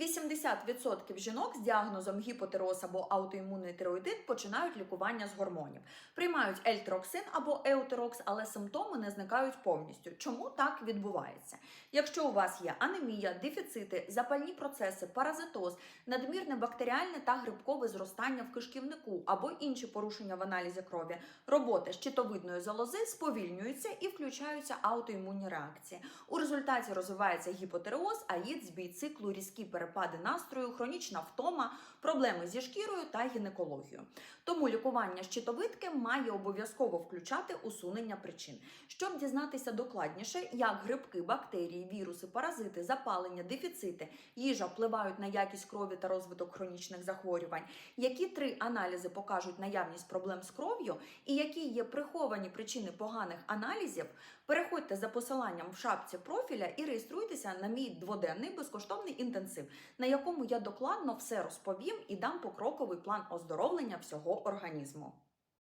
80% жінок з діагнозом гіпотероз або аутоімунний тироїдит починають лікування з гормонів. Приймають ельтроксин або еутерокс, але симптоми не зникають повністю. Чому так відбувається? Якщо у вас є анемія, дефіцити, запальні процеси, паразитоз, надмірне бактеріальне та грибкове зростання в кишківнику або інші порушення в аналізі крові, робота щитовидної залози сповільнюється і включаються аутоімунні реакції. У результаті розвивається гіпотереоз, аїд, збій циклу, різкі перепади настрою, хронічна втома, проблеми зі шкірою та гінекологією. Тому лікування щитовидки має обов'язково включати усунення причин. Щоб дізнатися докладніше, як грибки, бактерії, віруси, паразити, запалення, дефіцити, їжа впливають на якість крові та розвиток хронічних захворювань, які три аналізи покажуть наявність проблем з кров'ю і які є приховані причини поганих аналізів, переходьте за посиланням в шапці профіля і реєструйтеся на мій дводенний безкоштовний інтенсив, на якому я докладно все розповім і дам покроковий план оздоровлення всього організму.